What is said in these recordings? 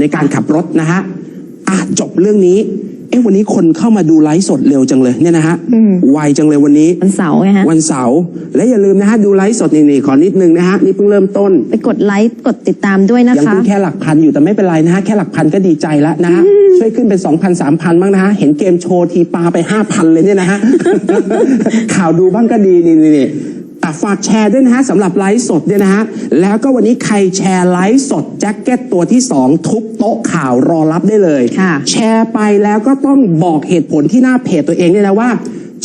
ในการขับรถนะฮะอะจบเรื่องนี้ เอ๊ะวันนี้คนเข้ามาดูไลฟ์สดเร็วจังเลยเนี่ยนะฮะไวจังเลยวันนี้ วันเสาร์ไงฮะ วันเสาร์และอย่าลืมนะฮะดูไลฟ์สดนี่ๆขอนิดนึงนะฮะนี่เพิ่งเริ่มต้น ไปกดไลค์กดติดตามด้วยนะยังคะ เพิ่งแค่หลักพันอยู่แต่ไม่เป็นไรนะฮะ แค่หลักพันก็ดีใจแล้วนะฮะ ช่วยขึ้นเป็นสองพันสามพันบ้างนะฮะ เห็นเกมโชว์ทีปาไปห้าพันเลยเนี่ยนะฮะ ข่าวดูบ้างก็ดีนี่นี่นี่อะ ฝากแชร์ด้วยนะฮะสำหรับไลฟ์สดเนี่ยนะฮะแล้วก็วันนี้ใครแชร์ไลฟ์สดแจ็คเก็ตตัวที่สองทุบโต๊ะข่าวรอรับได้เลยค่ะ แชร์ไปแล้วก็ต้องบอกเหตุผลที่หน้าเพจตัวเองเนี่ยนะว่า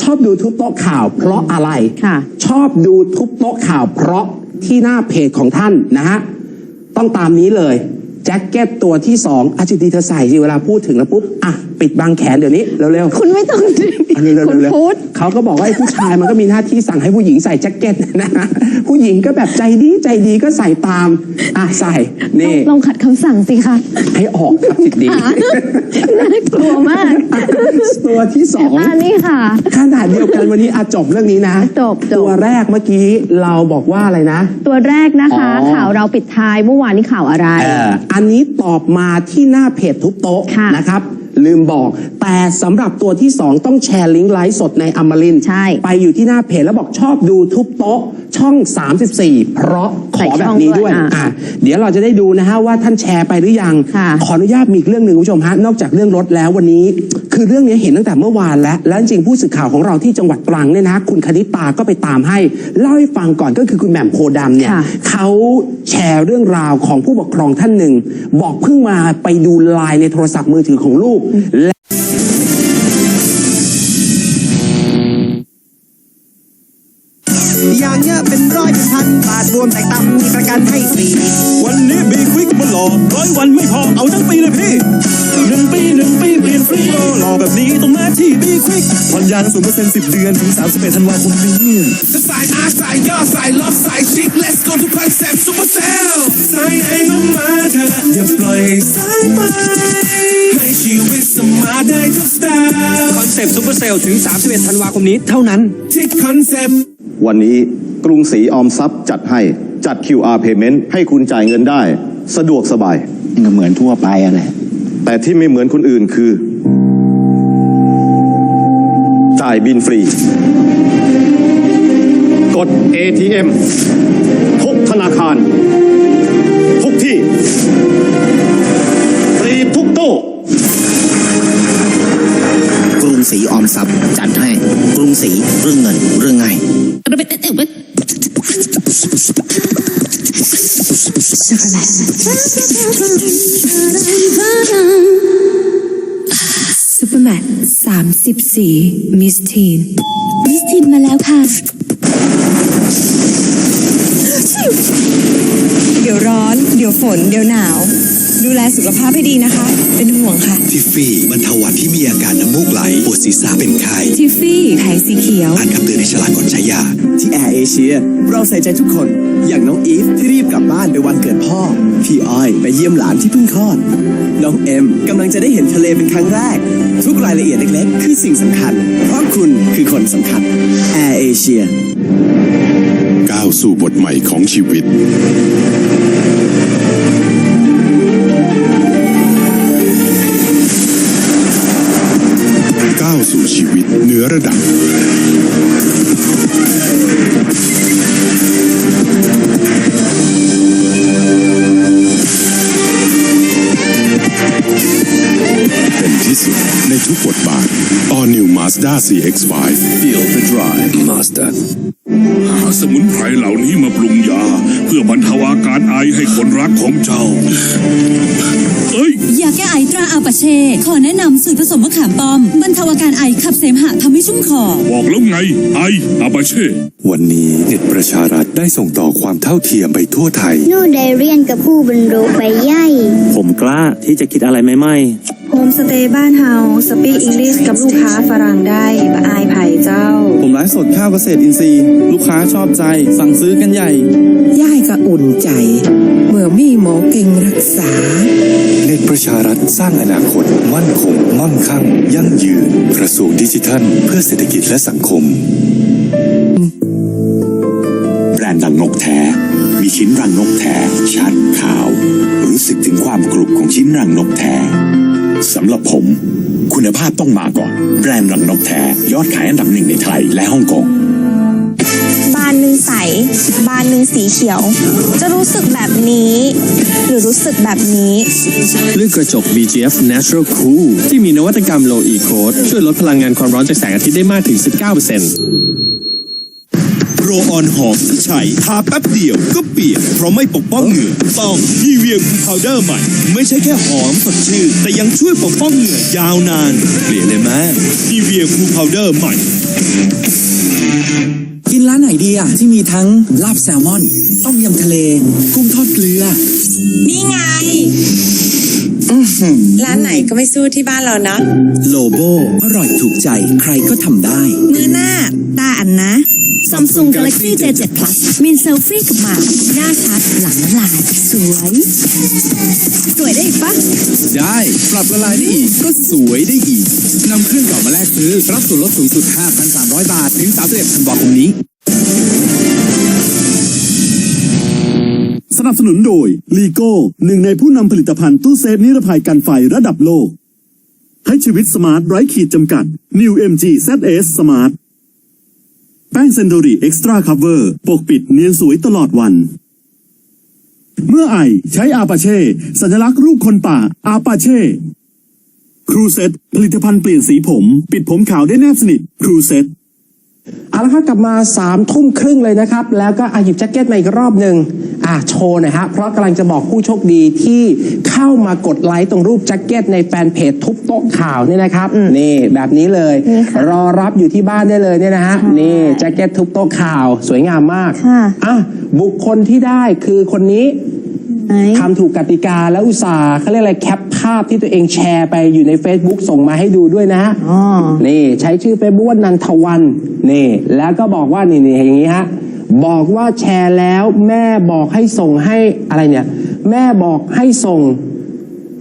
ชอบดูทุบโต๊ะข่าว เพราะอะไรค่ะ ชอบดูทุบโต๊ะข่าว เพราะที่หน้าเพจของท่านนะฮะต้องตามนี้เลยแจ็คเก็ตตัวที่สองอาจิตีเธอใส่สิเวลาพูดถึงแล้วปุ๊บอะ ปิดบางแขนเดี๋ยวนี้เร็วๆ คุณไม่ต้องดึงอันนี้เร็วคุณๆเร็วพูดๆเขาก็บอกว่าไอ้ผู้ชายมันก็มีหน้าที่สั่งให้ผู้หญิงใส่แจ็คเก็ตนะฮะผู้หญิงก็แบบใจดีใจดีก็ใส่ตาม อะใส่นี่ลองขัดคำสั่งสิคะให้ออกครับสิทธิ์ดีน่ากลัวมากตัวที่สองอันนี้ค่ะ ขนาดเดียวกันวันนี้อาจบเรื่องนี้นะจบจบ ตัวแรกเมื่อกี้เราบอกว่าอะไรนะ ตัวแรกนะคะ อ๋อ ข่าวเราปิดท้ายเมื่อวานนี้ข่าวอะไร เอ่ออันนี้ตอบมาที่หน้าเพจทุบโต๊ะค่ะ นะครับ ลืมบอก แต่สำหรับตัวที่ 2 ต้องแชร์ลิงก์ไลฟ์สดในอมรินทร์ใช่ ไปอยู่ที่หน้าเพจแล้วบอกชอบดูทุบโต๊ะช่อง 34 เพราะขใส่อช่แบองบนี้ด้ด้ววยยอะอะเดี๋ยวเราจะได้ดูนะฮะว่าท่านแชร์ไปหรือยังค่ะขออนุญาตมีอีกเรื่องหนึ่งคุณผู้ชมฮะนอกจากเรื่องรถแล้ววันนี้ คือเรื่องนี้เห็นตั้งแต่เมื่อวานแล้ว และจริงๆผู้สื่อข่าวของเราที่จังหวัดตรังเนี่ยนะคุณคณิตาก็ไปตามให้ เล่าให้ฟังก่อนก็คือคุณแหม่มโพธิ์ดำเนี่ยค่ะเขาแชร์เรื่องราวของผู้ปกครองท่านหนึ่ง บอกเพิ่งมาไปดูไลน์ในโทรศัพท์มือถือของลูกและ เป็นร้อยเป็นพันบาทรวมแต่ตับมีประกันให้ฟรี วันนี้บีควิกมันหลอร้อยวันไม่พอเอาทั้งปีเลยพี่หนึ่งปีหนึ่งปีเปลี่ยนฟรีรหล่อแบบนี้ต้องมาที่บีควิกผ่อนยางศูนย์เปอร์เซ็นต์สิบเดือนถึงสามสิบเอ็ดธันวาคมนี้จะสายอาสายย่อสายล็อกสายชิค let's go to concept super cell สายไหนก็มาเถอะอย่าปล่อยสายไปให้ชีวิตสมาร์ทได้ทุกสไตล์คอนเซปต์ซูเปอร์เซลถึง 31 ธันวาคมนี้เท่านั้นที่คอนเซปต์ วันนี้กรุงศรีออมทรัพย์จัดให้จัด QR payment ให้คุณจ่ายเงินได้ สะดวกสบายก็เหมือนทั่วไปอะแหละ แต่ที่ไม่เหมือนคนอื่นคือ จ่ายบินฟรี กด ATM ทุกธนาคาร ทุกที่ ฟรีทุกตู้กรุงศรีออมทรัพย์จัดให้กรุงศรีเรื่องเงินเรื่องง่าย ซูเปอร์แมทสามสิบสี่มิสทีน มิสทีนมาแล้วค่ะ เดี๋ยวร้อน เดี๋ยวฝน เดี๋ยวหนาว ดูแลสุขภาพให้ดีนะคะ เป็นห่วงค่ะ ทิฟฟี่บรรเทาหวัดที่มีอาการน้ำมูกไหล ปวดศีรษะเป็นไข้ทิฟฟี่แผงสีเขียว อ่านคำเตือนในฉลากก่อนใช้ยา ที่แอร์เอเชีย เราใส่ใจทุกคน อย่างน้องอีฟที่รีบกลับบ้านไปวันเกิดพ่อ พี่อ้อยไปเยี่ยมหลานที่เพิ่งคลอด น้องเอ็มกำลังจะได้เห็นทะเลเป็นครั้งแรก ทุกรายละเอียดเล็กๆ คือสิ่งสำคัญ เพราะคุณคือคนสำคัญแอร์เอเชียก้าวสู่บทใหม่ของชีวิต ก้าวสู่ชีวิตเหนือระดับ เป็นที่สุดในทุกบทบาท All New Mazda CX-5 Feel the drive Mazda หาสมุนไพรเหล่านี้มาปรุงยาเพื่อบรรเทาอาการไอให้คนรักของเจ้า เอ้ย ยาแก้ไอตราอาปาเช่ ขอแนะนำสูตรผสมมะขามป้อม บรรเทาอาการไอขับเสมหะทำให้ชุ่มคอ บอกแล้วไง ไออาบาเช่ วันนี้เน็ตประชารัฐได้ส่งต่อความเท่าเทียมไปทั่วไทยหนูได้เรียนกับผู้บรรลุไปใหญ่ผมกล้าที่จะคิดอะไรใหม่ โฮมสเตย์บ้านเฮาสปีกอังกฤษกับลูกค้าฝรั่งได้บะอายไผ่เจ้า ผมไลฟ์สดข้าวเกษตรอินทรีย์ ลูกค้าชอบใจ สั่งซื้อกันใหญ่ ย่ายก็อุ่นใจ เมื่อมีหมอเก่งรักษาเน็ตประชารัฐสร้างอนาคต มั่นคง มั่งคั่ง ยั่งยืน กระทรวงดิจิทัล เพื่อเศรษฐกิจและสังคม แบรนด์ดังนกแท้ มีชิ้นรังนกแท้ ชัดขาว รู้สึกถึงความกรุบของชิ้นรังนกแท้ สำหรับผม คุณภาพต้องมาก่อน แบรนด์รังนกแท้ ยอดขายอันดับหนึ่งในไทยและฮ่องกงบานหนึ่งใส บานหนึ่งสีเขียว จะรู้สึกแบบนี้ หรือรู้สึกแบบนี้เลื่อนกระจก BGF Natural Cool ที่มีนวัตกรรม Low E Code ช่วยลดพลังงานความร้อนจากแสงอาทิตย์ได้มากถึง 19%โรออนหอมใช่ทาแป๊บเดียวก็เปียกเพราะไม่ปกป้องเหงื่อต้องนีเวียคูพาวเดอร์ใหม่ ไม่ใช่แค่หอมสดชื่นแต่ยังช่วยปกป้องเหงื่อยาวนานเปลี่ยนเลยไหมนีเวียคูพาวเดอร์ใหม่ กินร้านไหนดีอะ ที่มีทั้งลาบแซลมอน ต้มยำทะเล กุ้งทอดเกลือ นี่ไง ร้านไหนก็ไม่สู้ที่บ้านเรานะโลโบอร่อยถูกใจใครก็ทำได้มือหน้า ตาอันนะ Samsung Galaxy J7 Plus มีเซลฟี่กับหมาหน้าชัดหลังละลาย สวย สวยได้อีกปะได้ปรับละลายได้อีก ก็สวยได้อีกนำเครื่องเก่ามาแลกซื้อ รับส่วนลดสูงสุด 5,300 บาท ถึง 31ธันวาคมนี้ นับสนุนโดยลีโก้หนึ่งในผู้นำผลิตภัณฑ์ตู้เซฟนิรภัยกันไฟระดับโลก ให้ชีวิตสมาร์ทไร้ขีดจำกัด New MG ZS Smart แป้งเซนโดรีเอ็กซ์ตร้าคัฟเวอร์ปกปิดเนียนสวยตลอดวัน เมื่อไอใช้อาปาเช่ สัญลักษณ์รูปคนป่าอาปาเช่ครูเซ็ตผลิตภัณฑ์เปลี่ยนสีผม ปิดผมขาวได้แนบสนิทครูเซ็ตเอาละครับกลับมา3ามทุ่มครึ่งเลยนะครับ แล้วก็อาหยิบแจ็คเก็ตมาอีกรอบหนึ่ง อะโชว์หน่อยฮะ เพราะกำลังจะบอกผู้โชคดีที่เข้ามากดไลค์ตรงรูปแจ็คเก็ตในแฟนเพจทุบโต๊ะข่าวเนี่ยนะครับ นี่แบบนี้เลย นี่ค่ะรอรับอยู่ที่บ้านได้เลยเนี่ยนะฮะนี่แจ็คเก็ตทุบโต๊ะข่าวสวยงามมากค่ะ อะบุคคลที่ได้คือคนนี้ ไหน ทำถูกกติกาแล้วอุตส่าห์เขาเรียกอะไรแคปภาพที่ตัวเองแชร์ไปอยู่ใน Facebook ส่งมาให้ดูด้วยนะฮะอ๋อนี่ ใช้ชื่อ Facebook ว่านันทวันนี่ แล้วก็บอกว่านี่นี่อย่างนี้ฮะ บอกว่าแชร์แล้ว แม่บอกให้ส่งให้อะไรเนี่ย แม่บอกให้ส่ง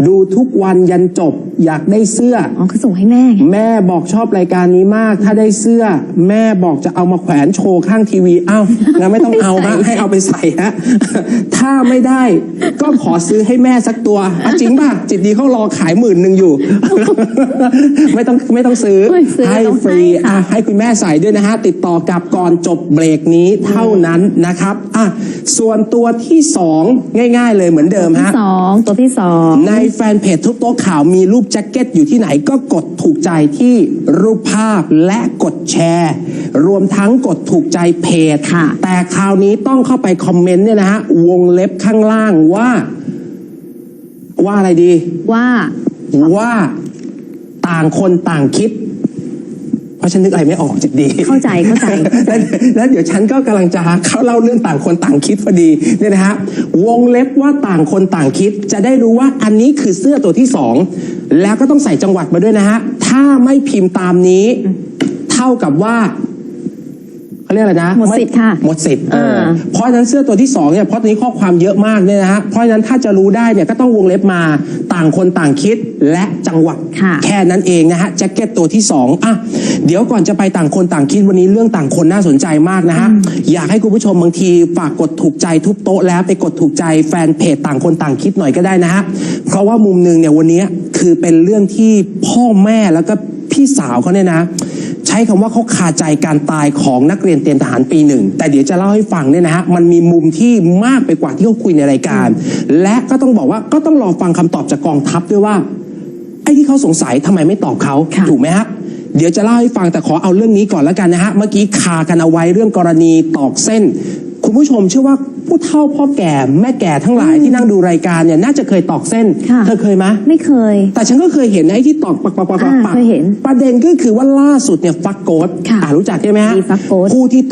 ดูทุกวันยันจบอยากได้เสื้อ อ๋อคือส่งให้แม่ไงแม่บอกชอบรายการนี้มาก ถ้าได้เสื้อ แม่บอกจะเอามาแขวนโชว์ข้างทีวีเอ้างั้นไม่ต้องเอาฮะให้เอาไปใส่ฮะถ้าไม่ได้ก็ขอซื้อให้แม่สักตัวอะจริงป่ะจิตดีเขารอขายหมื่นหนึ่งอยู่ ไม่ต้องไม่ต้องซื้อไม่ซื้อให้ต้องฟรีให้ค่ะอะให้คุณแม่ใส่ด้วยนะฮะติดต่อกลับก่อนจบเบรกนี้เท่านั้นนะครับอะส่วนตัวที่สองง่าย ๆ เลยเหมือนเดิมที่ฮะสองตัวที่สองในแฟนเพจทุกโต๊ะข่าวมีรูปแจ็คเก็ตอยู่ที่ไหนก็กดถูกใจที่รูปภาพและกดแชร์ รวมทั้งกดถูกใจเพจค่ะ แต่คราวนี้ต้องเข้าไปคอมเมนต์เนี่ยนะฮะวงเล็บข้างล่างว่า ว่าอะไรดี ว่าว่าต่างคนต่างคิด เพราะฉันนึกอะไรไม่ออกจิตดี เข้าใจเข้าใจแล้วแล้วเดี๋ยวฉันก็กำลังจะเข้าเล่าเรื่องต่างคนต่างคิดพอดีเนี่ยนะฮะวงเล็บว่าต่างคนต่างคิด จะได้รู้ว่าอันนี้คือเสื้อตัวที่สองแล้วก็ต้องใส่จังหวัดมาด้วยนะฮะถ้าไม่พิมพ์ตามนี้ เท่ากับว่า เขาเรียกอะไรนะหมดสิทธิ์ค่ะหมดสิทธิ์เอออ่าเพราะฉะนั้นเสื้อตัวที่สองเนี่ยเพราะตอนนี้ข้อความเยอะมากเนี่ยนะฮะเพราะฉะนั้นถ้าจะรู้ได้เนี่ยก็ต้องวงเล็บมาต่างคนต่างคิดและจังหวัดค่ะ แค่นั้นเองนะฮะแจ็คเก็ตตัวที่สองอะเดี๋ยวก่อนจะไปต่างคนต่างคิดวันนี้เรื่องต่างคนน่าสนใจมากนะฮะอยากให้คุณผู้ชมบางทีฝากกดถูกใจทุบโต๊ะแล้วไปกดถูกใจแฟนเพจต่างคนต่างคิดหน่อยก็ได้นะฮะเพราะว่ามุมหนึ่งเนี่ยวันนี้คือเป็นเรื่องที่พ่อแม่แล้วก็ พี่สาวเขาเนี่ยนะ ใช้คำว่าเขาคาใจการตายของนักเรียนเตรียมทหารปีหนึ่ง แต่เดี๋ยวจะเล่าให้ฟังเนี่ยนะฮะ มันมีมุมที่มากไปกว่าที่เขาคุยในรายการ และก็ต้องบอกว่าก็ต้องรอฟังคำตอบจากกองทัพด้วยว่า ไอ้ที่เขาสงสัยทำไมไม่ตอบเขาค่ะถูกไหมฮะเดี๋ยวจะเล่าให้ฟังแต่ขอเอาเรื่องนี้ก่อนแล้วกันนะฮะ เมื่อกี้คากันเอาไว้เรื่องกรณีตอกเส้น คุณผู้ชมเชื่อว่าผู้เฒ่าพ่อแก่แม่แก่ทั้งหลายที่นั่งดูรายการเนี่ยน่าจะเคยตอกเส้นค่ะ เธอเคยไหมไม่เคย แต่ฉันก็เคยเห็นนะไอ้ที่ตอกปักปักปักปักอ่าปักเคยเห็นประเด็นก็คือว่าล่าสุดเนี่ยฟักโกดค่ะอ่ารู้จักใช่ไหมฮะมีฟักโกส ผู้ที่ตอก